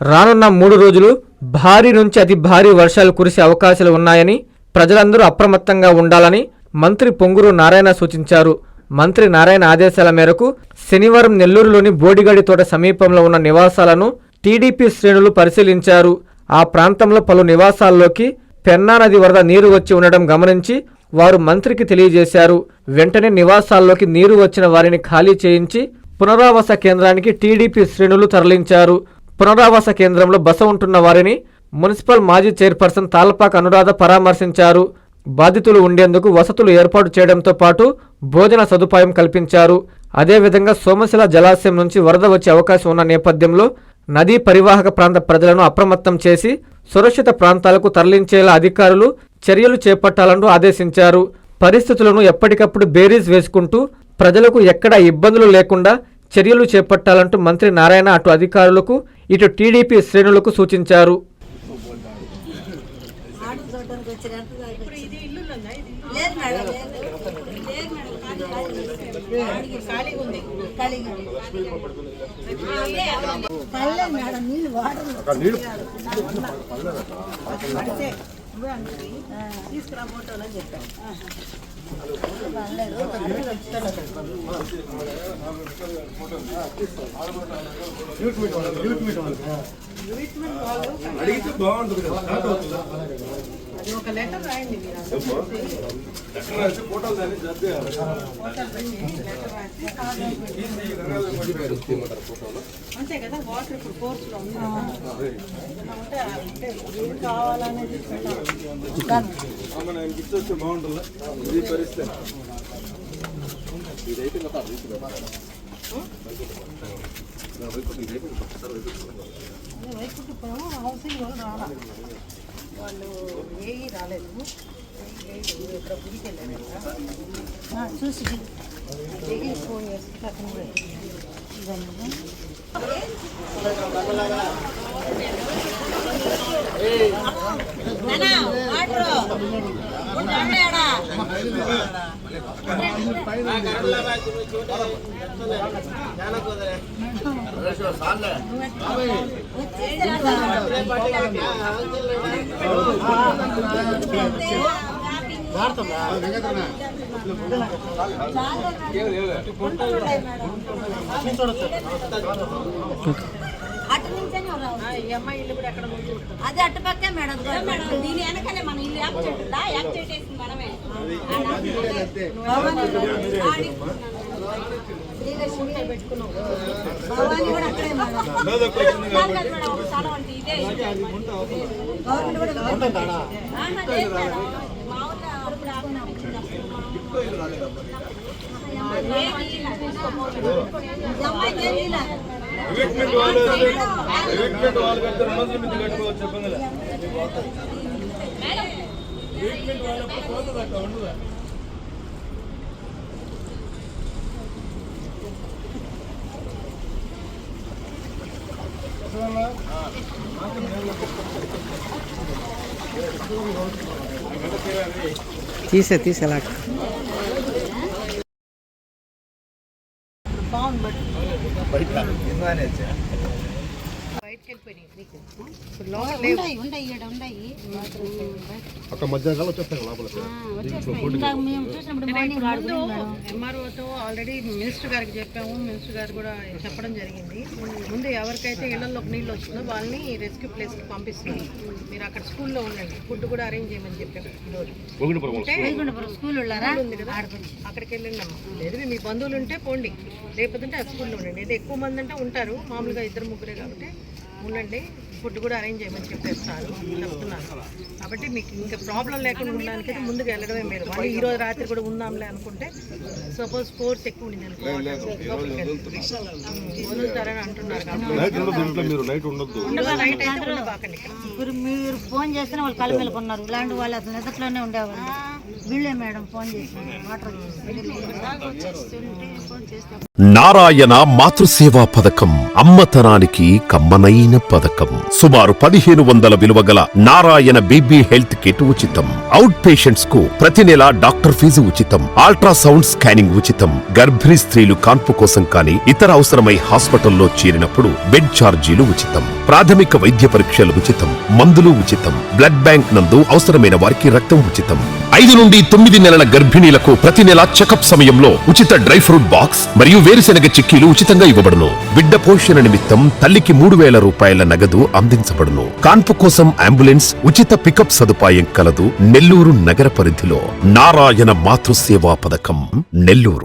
రానున్న మూడు రోజులు భారీ నుంచి అతి భారీ వర్షాలు కురిసే అవకాశాలు ఉన్నాయని ప్రజలందరూ అప్రమత్తంగా ఉండాలని మంత్రి పొంగురు నారాయణ సూచించారు. మంత్రి నారాయణ ఆదేశాల మేరకు శనివారం నెల్లూరులోని బోడిగడి తోట సమీపంలో ఉన్న నివాసాలను టీడీపీ శ్రేణులు పరిశీలించారు. ఆ ప్రాంతంలో పలు నివాసాల్లోకి పెన్నా నది వరద నీరు వచ్చి ఉండడం గమనించి వారు మంత్రికి తెలియజేశారు. వెంటనే నివాసాల్లోకి నీరు వచ్చిన వారిని ఖాళీ చేయించి పునరావాస కేంద్రానికి టీడీపీ శ్రేణులు తరలించారు. పునరావాస కేంద్రంలో బస ఉంటున్న వారిని మున్సిపల్ మాజీ చైర్పర్సన్ తాల్పాక అనురాధ పరామర్శించారు. బాధితులు ఉండేందుకు వసతులు ఏర్పాటు చేయడంతో పాటు భోజన సదుపాయం కల్పించారు. అదేవిధంగా సోమశిల జలాశయం నుంచి వరద వచ్చే అవకాశం ఉన్న నేపథ్యంలో నదీ పరివాహక ప్రాంత ప్రజలను అప్రమత్తం చేసి సురక్షిత ప్రాంతాలకు తరలించేలా అధికారులు చర్యలు చేపట్టాలంటూ ఆదేశించారు. పరిస్థితులను ఎప్పటికప్పుడు బేరీజ్ వేసుకుంటూ ప్రజలకు ఎక్కడా ఇబ్బందులు లేకుండా చర్యలు చేపట్టాలంటూ మంత్రి నారాయణ అటు అధికారులకు ఇటు టీడీపీ శ్రేణులకు సూచించారు. లేదు తీసుకురా ఫోటోలో చెప్పాను అడిగితే బాగుంటుంది అది ఒక లెటర్ రాయండి ఫోటోలు దాన్ని. అంతే కదా వాటర్ ఇప్పుడు కోర్స్లో ఉంది. ఉంటే కావాలనేది. అమ్మ నేను గుర్తొస్తే బాగుంటుందా ఇది పరిస్థితి అదే వైకుంఠపురం హౌసింగ్ వాళ్ళు రాలా వాళ్ళు ఏవి రాలేదు ఏఈ ఇక్కడ గుడికి వెళ్ళారు చూసి ఫోన్ చేసి కూడా ఇదన్నమాట. అటు నుంచే ఆ, ఈ అమ్మాయి ఇల్లు కూడా ఎక్కడ ముందు అది అటు పక్కే మేడం మేడం దీని వెనకాలే మన ఇల్లు యాప్ ఉందా? యాప్ చెట్టు వేసింది మనమే. భవానీ కూడా అక్కడే మేడం. ఇదే. గవర్నమెంట్ కూడా ఆహా, లేదు మేడం. మామూలుగా అప్పుడు ఆపిన ఈ అమ్మాయికి ఏం ఇలా ఎవిక్మెంట్ వాళ్ళు ఎవిక్మెంట్ వాళ్ళు కడితే రెండు వందల మంది కట్టుకోవచ్చు చెప్పండి ఎవిక్మెంట్ పోతుంది ఉండదా? ఉన్నాయి ఉన్నాయి ఈడ ఉన్నాయి అక్కడ మధ్యాహ్నం ముందు ఎంఆర్ఓతో ఆల్రెడీ మినిస్టర్ గారికి చెప్పాము. మినిస్టర్ గారు కూడా చెప్పడం జరిగింది. ముందు ఎవరికైతే ఇళ్ళలోకి నీళ్ళు వస్తుందో వాళ్ళని రెస్క్యూ ప్లేస్కి పంపిస్తున్నాం. మీరు అక్కడ స్కూల్లో ఉండండి. ఫుడ్ కూడా అరేంజ్ చేయమని చెప్పాము అక్కడికి వెళ్ళండి లేదు మీ బంధువులు ఉంటే పోండి. లేకపోతే ఆ స్కూల్లో ఉండండి. ఎక్కువ మంది అంటే ఉంటారు. మామూలుగా ఇద్దరు ముగ్గురే కాబట్టి ఉండండి. ఫుడ్ కూడా అరేంజ్ చేయమని చెప్పేస్తారు. చెప్తున్నాను కాబట్టి మీకు ఇంకా ప్రాబ్లం లేకుండా ఉండడానికైతే ముందుకు వెళ్ళడమే మీరు మళ్ళీ ఈ రోజు రాత్రి కూడా ఉందాంలే అనుకుంటే సపోజ్ ఫోర్స్ ఎక్కువ ఉండింది వదులుతారని అంటున్నారు నైట్ అయితే ఉండబాకండి ఇప్పుడు మీరు ఫోన్ చేస్తేనే వాళ్ళు కళ్ళు మెలుకున్నారు ఇలాంటి వాళ్ళు అసలు నిద్రలోనే ఉండేవాళ్ళు. వీళ్ళే మేడం ఫోన్ చేసి వాటర్ ఫోన్ చేస్తే నారాయణ మాతృసేవా పథకం అమ్మతనానికి కమ్మనైన పథకం. సుమారు పదిహేను వందల విలువ గల నారాయణ బీబీ హెల్త్ కిట్ ఉచితం. అవుట్ పేషెంట్స్కు ప్రతి నెల డాక్టర్ ఫీజు ఉచితం. అల్ట్రాసౌండ్ స్కానింగ్ ఉచితం. గర్భిణీ స్త్రీలు కాన్పు కోసం కానీ ఇతర అవసరమై హాస్పిటల్లో చేరినప్పుడు బెడ్ ఛార్జీలు ఉచితం. ప్రాథమిక వైద్య పరీక్షలు ఉచితం. మందులు ఉచితం. బ్లడ్ బ్యాంక్ నందు అవసరమైన వారికి రక్తం ఉచితం. ఐదు నుండి తొమ్మిది నెలల గర్భిణీలకు ప్రతి నెల చెకప్ సమయంలో ఉచిత డ్రై ఫ్రూట్ బాక్స్ మరియు వేరుశెనగ చిక్కీలు ఉచితంగా ఇవ్వబడును. బిడ్డ పోషణ నిమిత్తం తల్లికి మూడు వేల రూపాయలు రూపాయల నగదు అందించబడును. కాన్పు కోసం అంబులెన్స్ ఉచిత పికప్ సదుపాయం కలదు నెల్లూరు నగర పరిధిలో. నారాయణ మాతృసేవా పథకం నెల్లూరు.